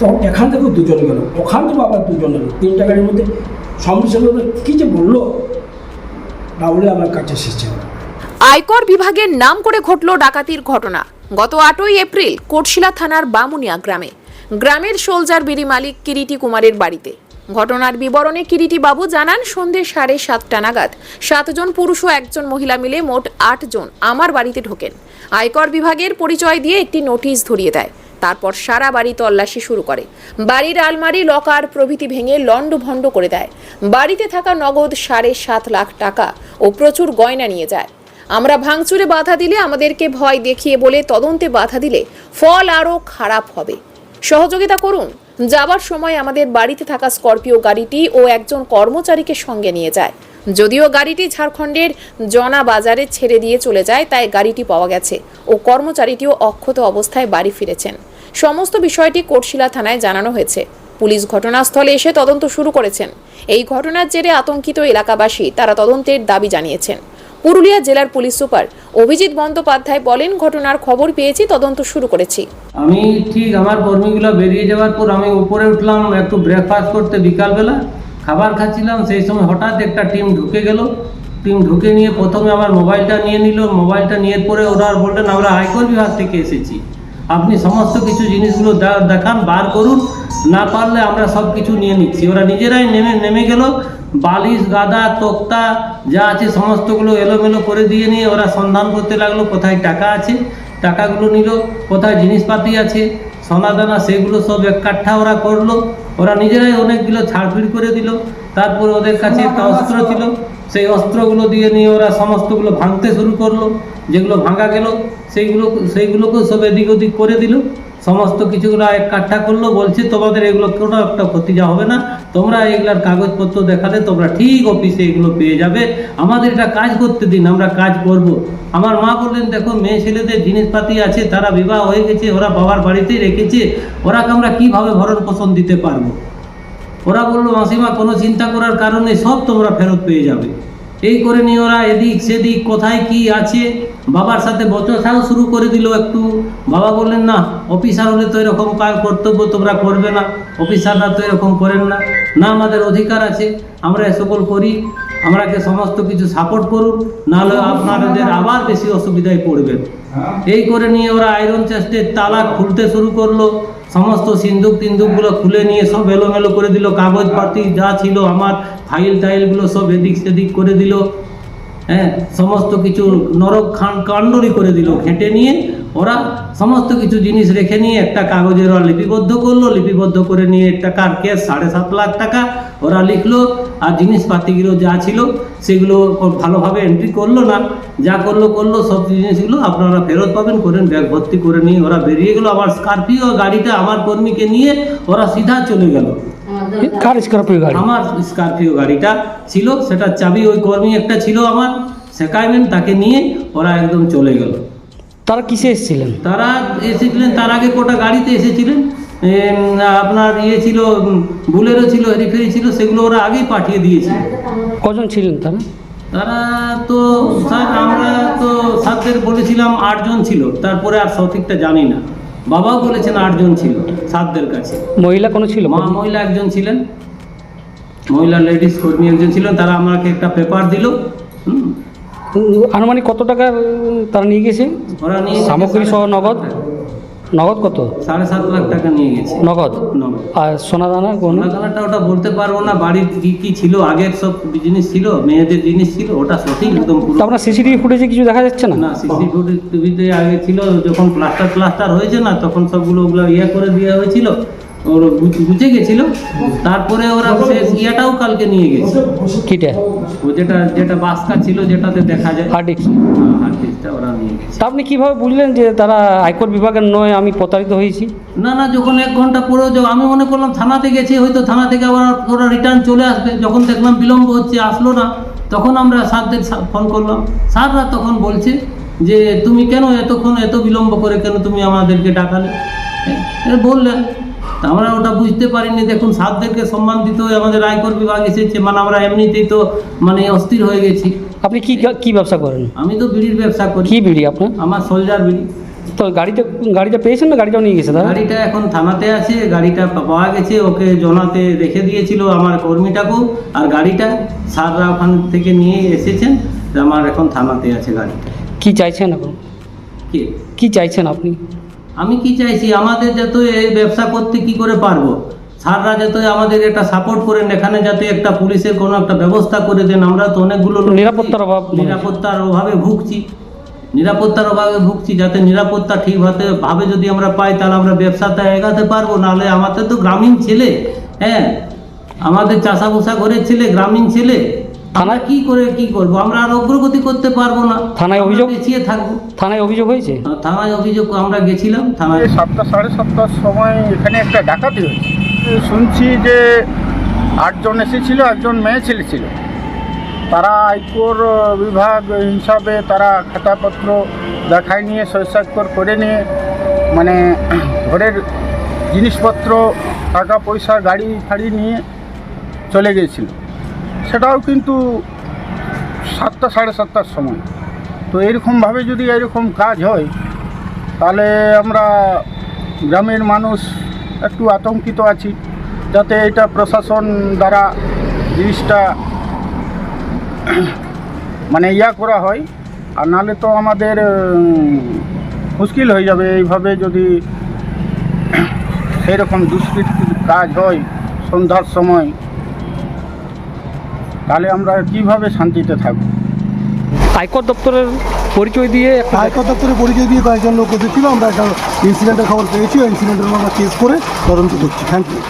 তখন এখান থেকেও দুজন গেল। ওখান থেকেও আবার দুজন এলো। তিনটা গাড়ির মধ্যে সম্মিলিত কী যে বলল? বলে আমার কাছে এসেছে। আয়কর বিভাগের নাম করে ঘটল ডাকাতির ঘটনা। গত আটই এপ্রিল কোটশিলা থানার বামুনিয়া গ্রামে। গ্রামের সোলজার বিড়ি মালিক কিরিটি কুমারের বাড়িতে। ঘটনার বিবরণে কিরিটি বাবু জানান, সন্ধে সাড়ে সাতটা নাগাদ সাতজন পুরুষ ও একজন মহিলা মিলে মোট আটজন আমার বাড়িতে ঢোকেন। আয়কর বিভাগের পরিচয় দিয়ে একটি নোটিশ ধরিয়ে দেয়। তারপর সারা বাড়ি তল্লাশি শুরু করে। বাড়ির আলমারি, লকার প্রভৃতি ভেঙে লণ্ডভণ্ড করে দেয়। বাড়িতে থাকা নগদ সাড়ে সাত লাখ টাকা ও প্রচুর গয়না নিয়ে যায়। আমরা ভাঙচুরে বাধা দিলে আমাদেরকে ভয় দেখিয়ে বলে তদন্তে বাধা দিলে ফল আরও খারাপ হবে। সহযোগিতা করুন। যাবার সময় আমাদের বাড়িতে থাকা স্করপিও গাড়িটি ও একজন কর্মচারীকে সঙ্গে নিয়ে যায়। যদিও গাড়িটি ঝাড়খণ্ডের জনা বাজারে ছেড়ে দিয়ে চলে যায়, তাই গাড়িটি পাওয়া গেছে ও কর্মচারীটিও অক্ষত অবস্থায় বাড়ি ফিরেছেন। সমস্ত বিষয়টি কোটশিলা থানায় জানানো হয়েছে। পুলিশ ঘটনাস্থলে এসে তদন্ত শুরু করেছেন। এই ঘটনার জেরে আতঙ্কিত এলাকাবাসী তারা তদন্তের দাবি জানিয়েছেন। পুরুলিয়া জেলার পুলিশ সুপার অভিজিৎ বন্দ্যোপাধ্যায় বলেন, ঘটনার খবর পেয়েছি, তদন্ত শুরু করেছি। আমি ঠিক আমার কর্মীগুলো বেরিয়ে যাওয়ার পর আমি উপরে উঠলাম, একটু ব্রেকফাস্ট করতে বিকালবেলা। খাবার খাচ্ছিলাম, সেই সময় হঠাৎ একটা টিম ঢুকে গেল। টিম ঢুকে নিয়ে প্রথমে আমার মোবাইলটা নিয়ে নিল। মোবাইলটা নিয়ে পরে ওরা বললেন, আমরা আয়কর বিভাগ থেকে এসেছি। আপনি সমস্ত কিছু জিনিসগুলো দেখান, বার করুন। না পারলে আমরা সব কিছু নিয়ে নিচ্ছি। ওরা নিজেরাই নেমে নেমে গেল। বালিশ, গাদা, তোক্তা, যা আছে সমস্তগুলো এলোমেলো করে দিয়ে নিয়ে ওরা সন্ধান করতে লাগল, কোথায় টাকা আছে। টাকাগুলো নিল, কোথায় জিনিসপাতি আছে। সোনা দানা সেগুলো সব এক কাঠা ওরা করল। ওরা নিজেরাই অনেকগুলো ছাড়ফিড় করে দিল। তারপর ওদের কাছে একটা অস্ত্র ছিল। সেই অস্ত্রগুলো দিয়ে নিয়ে ওরা সমস্তগুলো ভাঙতে শুরু করল। যেগুলো ভাঙা গেল সেইগুলো সেইগুলোকেও সব এদিক ওদিক করে দিল। সমস্ত কিছুগুলো কাঠা করল, বলছে, তোমাদের এগুলো কোনো একটা ক্ষতি যা হবে না, তোমরা এগুলার কাগজপত্র দেখালে তোমরা ঠিক অফিসে এগুলো পেয়ে যাবে। আমাদের এটা কাজ করতে দিন, আমরা কাজ করব। আমার মা বললেন, দেখো, মেয়ে ছেলেদের জিনিসপাতি আছে, তারা বিবাহ হয়ে গেছে, ওরা বাবার বাড়িতেই রেখেছে, ওরাকে আমরা কীভাবে ভরণ পোষণ দিতে পারব? ওরা বলল, মাসিমা, কোনো চিন্তা করার কারণে সব তোমরা ফেরত পেয়ে যাবে। এই করে নিয়ে ওরা এদিক সেদিক কোথায় কি আছে? বাবার সাথে বচসাও শুরু করে দিল একটু। বাবা বললেন না অফিসার হলে তো এরকম কাজ কর্তব্য তোমরা করবে না। অফিসাররা তো এরকম করেন না। না আমাদের অধিকার আছে। আমরা এ সকল করি। আমরাকে সমস্ত কিছু সাপোর্ট করুন। নাহলে আপনাদের আবার বেশি অসুবিধায় পড়বেন। এই করে নিয়ে ওরা আয়রন চেস্টের তালা খুলতে শুরু করল। সমস্ত সিন্দুক টিন্দুকগুলো খুলে নিয়ে সব এলোমেলো করে দিল, কাগজপাতি যা ছিল আমার ফাইল টাইলগুলো সব এদিক সেদিক করে দিল। হ্যাঁ সমস্ত কিছু নরক খান কাণ্ডরি করে দিল ঘেঁটে নিয়ে ওরা সমস্ত কিছু জিনিস রেখে নিয়ে একটা কাগজের ওরা লিপিবদ্ধ করল, লিপিবদ্ধ করে নিয়ে একটা কার কেস, সাড়ে সাত লাখ টাকা ওরা লিখলো, আর জিনিসপাতিগুলো যা ছিল সেগুলো ভালোভাবে এন্ট্রি করল না। যা করল করল, সব জিনিসগুলো আপনারা ফেরত পাবেন, করেন, ব্যাগ ভর্তি করে নিয়ে ওরা বেরিয়ে গেলো। আমার স্করপিও গাড়িটা আমার কর্মীকে নিয়ে ওরা সিধা চলে গেল। কার স্করপিও গাড়ি? আমার স্করপিও গাড়িটা ছিল সেটা চাবি ওই কর্মী একটা ছিল আমার শেখাইবেন তাকে নিয়ে ওরা একদম চলে গেল। তারা কিসে এসেছিলেন? তারা এসেছিলেন তার আগে কোটা গাড়িতে এসেছিলেন। আপনার ইয়ে ছিল বুলেরও ছিল হেরিফেরি ছিল সেগুলো ওরা আগেই পাঠিয়ে দিয়েছিল কজন ছিলেন তারা? তারা তো স্যার আমরা তো স্যারদের বলেছিলাম আটজন ছিল তারপরে আর সঠিকটা জানি না। বাবাও বলেছেন আটজন ছিল সাতদের কাছে। মহিলা কোনো ছিল? মা মহিলা একজন ছিলেন। মহিলা লেডিস কর্মী একজন ছিলেন তারা আমাকে একটা পেপার দিল আনুমানিক কত টাকা তারা নিয়ে গেছে? সামগ্রী সহ নগদ? নগদ কত? সাড়ে সাত লাখ টাকা নিয়ে গেছে। নগদ? নগদ। আর সোনা দানা কোন? সোনাদানাটা ওটা বলতে পারব না বাড়ির কি কি ছিল আগের সব জিনিস ছিল মেয়েদের জিনিস ছিল ওটা সঠিক একদম পুরো। আপনার সিসিটিভি ফুটেজে কিছু দেখা যাচ্ছে না? না সিসিটিভিতে আগে ছিল যখন প্লাস্টার প্লাস্টার হয়েছে না তখন সবগুলো ওগুলো ইয়ে করে দেওয়া হয়েছিল ওর গুছে গেছিল। তারপরে ওরা শেষ ইয়েটাও কালকে নিয়ে গেছে। কিটা? ও যেটা যেটা বাসকা ছিল যেটাতে দেখা যায়। হার্ড ডিস্ক হার্ড ডিস্কটা ওরা নিয়ে তা আপনি কীভাবে বুঝলেন যে তারা আয়কর বিভাগের নয় আমি প্রতারিত হয়েছি? না না যখন এক ঘণ্টা পরেও আমি মনে করলাম থানাতে গেছি হয়তো থানা থেকে আবার ওরা রিটার্ন চলে আসবে। যখন দেখলাম বিলম্ব হচ্ছে আসলো না তখন আমরা স্যারদের ফোন করলাম। স্যাররা তখন বলছে যে তুমি কেন এতক্ষণ এত বিলম্ব করে কেন তুমি আমাদেরকে ডাকালে? বললেন তা আমরা ওটা বুঝতে পারিনি। দেখুন স্যারদেরকে সম্মান দিতে হয় আমাদের আয়কর বিভাগ এসেছে মানে আমরা এমনিতেই তো মানে অস্থির হয়ে গেছি। আপনি কি কি ব্যবসা করেন? আমি তো বিড়ির ব্যবসা করি। কি বিড়ি আপনার? আমার সোলজার বিড়ি। তো গাড়িতে গাড়িটা পেয়েছেন না? গাড়িটাও নিয়ে গেছে দাদা গাড়িটা এখন থানাতে আছে গাড়িটা পাওয়া গেছে ওকে জনাতে রেখে দিয়েছিল আমার কর্মীটাকেও। আর গাড়িটা স্যাররা ওখান থেকে নিয়ে এসেছেন আমার এখন থানাতে আছে গাড়িটা। কি চাইছেন এখন? কি? কি চাইছেন আপনি? আমি কি চাইছি? আমাদের যাতে এই ব্যবসা করতে কি করে পারব? স্যাররা যাতে আমাদের একটা সাপোর্ট করেন এখানে যাতে একটা পুলিশের কোনো একটা ব্যবস্থা করে দেন। আমরা তো অনেকগুলো নিরাপত্তার অভাব নিরাপত্তার অভাবে ভুগছি। নিরাপত্তার অভাবে ভুগছি যাতে নিরাপত্তা ঠিক হতে ভাবে যদি আমরা পাই তাহলে আমরা ব্যবসাটা এগাতে পারব। নাহলে আমাদের তো গ্রামীণ ছেলে হ্যাঁ? আমাদের চাষা ঘরের ছেলে গ্রামীণ ছেলে। আমরা কি করে কি করব? আমরা আর অগ্রগতি করতে পারব না। থানায় অভিযোগ? পিছিয়ে থাকব। থানায় অভিযোগ হয়েছে? আর থানায় অভিযোগ আমরা গেছিলাম থানায় সাতটা সাড়ে সাতটার সময় এখানে একটা ডাকাতি হয়েছে। শুনছি যে আটজন এসেছিল একজন মেয়ে ছেলে ছিল। তারা আয়কর বিভাগ হিসাবে তারা খাতাপত্র দেখায় নিয়ে শৈশাক্ষর করে নিয়ে মানে ঘরের জিনিসপত্র টাকা পয়সা গাড়ি ফাড়ি নিয়ে চলে গিয়েছিল। সেটাও কিন্তু সাতটা, সাড়ে সাতটার সময়। তো এরকমভাবে যদি এরকম কাজ হয়, তাহলে আমরা গ্রামের মানুষ একটু আতঙ্কিত আছি, যাতে এটা প্রশাসন দ্বারা জিনিসটা মানে ইয়া করা হয়। আর নাহলে তো আমাদের মুশকিল হয়ে যাবে। এইভাবে যদি সেরকম দুষ্কৃতির কাজ হয় সন্ধ্যার সময় তাহলে আমরা কীভাবে শান্তিতে থাকব? আয়কর দপ্তরের পরিচয় দিয়ে একটা আয়কর দপ্তরের পরিচয় দিয়ে কয়েকজন লোক এসেছিল আমরা একটা ইনসিডেন্টের খবর পেয়েছি ওই ইনসিডেন্টের আমরা কেস করে তদন্ত করছি। Thank you